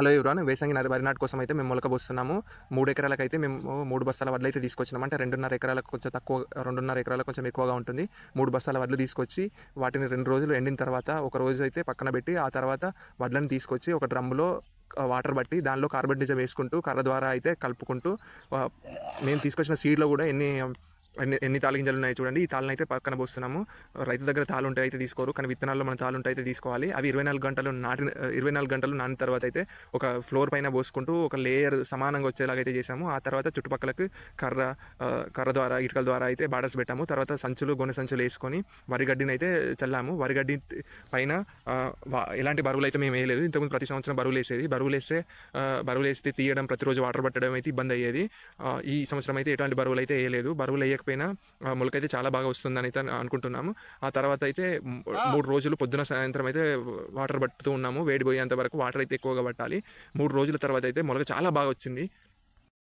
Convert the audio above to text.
Hello ఎవరాను వేసంగి నది వరి నాటు కోసం అయితే మేము మొలక పోస్తున్నాము మూడు ఎకరాలకు అయితే మేము మూడు బస్తాల వడ్లు అయితే తీసుకొచ్చినాం. అంటే రెండున్నర ఎకరాలకు కొంచెం తక్కువ రెండున్నర ఎకరాలకు కొంచెం ఎక్కువగా ఉంటుంది. మూడు బస్తాల వడ్లు తీసుకొచ్చి వాటిని రెండు రోజులు ఎండిన తర్వాత ఒక రోజు అయితే పక్కన పెట్టి ఆ తర్వాత వడ్లను తీసుకొచ్చి ఒక డ్రమ్ములో వాటర్ బట్టి దానిలో కార్బన్ డిజం వేసుకుంటూ కర్ర ద్వారా అయితే కలుపుకుంటూ మేము తీసుకొచ్చిన సీడ్లో కూడా ఎన్ని ఎన్ని ఎన్ని తాళి గింజలు ఉన్నాయి చూడండి. ఈ తాళ్ళని అయితే పక్కన పోస్తున్నాము. రైతు దగ్గర తాళ్ళు ఉంటే అయితే తీసుకోరు. కానీ విత్తనాల్లో మన తాళ్ళు ఉంటే అయితే తీసుకోవాలి. అవి ఇరవై నాలుగు గంటలు నాటిన ఇరవై నాలుగు గంటలు నాన్న తర్వాత అయితే ఒక ఫ్లోర్ పైన పోసుకుంటూ ఒక లేయర్ సమానంగా వచ్చేలాగా అయితే చేసాము ఆ తర్వాత చుట్టుపక్కలకు కర్ర కర్ర ద్వారా ఇటుకల ద్వారా అయితే బార్డర్స్ పెట్టాము. తర్వాత సంచులు గొనె సంచులు వేసుకొని వరిగడ్డిని అయితే చల్లాము. వరిగడ్డి పైన ఎలాంటి బరువులు అయితే మేము వేయలేదు. ఇంతకుముందు ప్రతి సంవత్సరం బరువులు వేసేది. బరువులు వేస్తే బరువులు వేస్తే తీయడం ప్రతిరోజు వాటర్ పట్టడం అయితే ఇబ్బంది అయ్యేది. ఈ సంవత్సరం అయితే ఎటువంటి బరువులు అయితే వేయలేదు. బరువులు వేయకపోయినా ఆ, మొలకైతే చాలా బాగా వస్తుందని అయితే అనుకుంటున్నాము. ఆ తర్వాత అయితే మూడు రోజులు పొద్దున సాయంత్రం అయితే వాటర్ పట్టుతూ ఉన్నాము. వేడి పోయేంత వరకు వాటర్ అయితే ఎక్కువగా పట్టాలి. మూడు రోజుల తర్వాత అయితే మొలక చాలా బాగా వచ్చింది.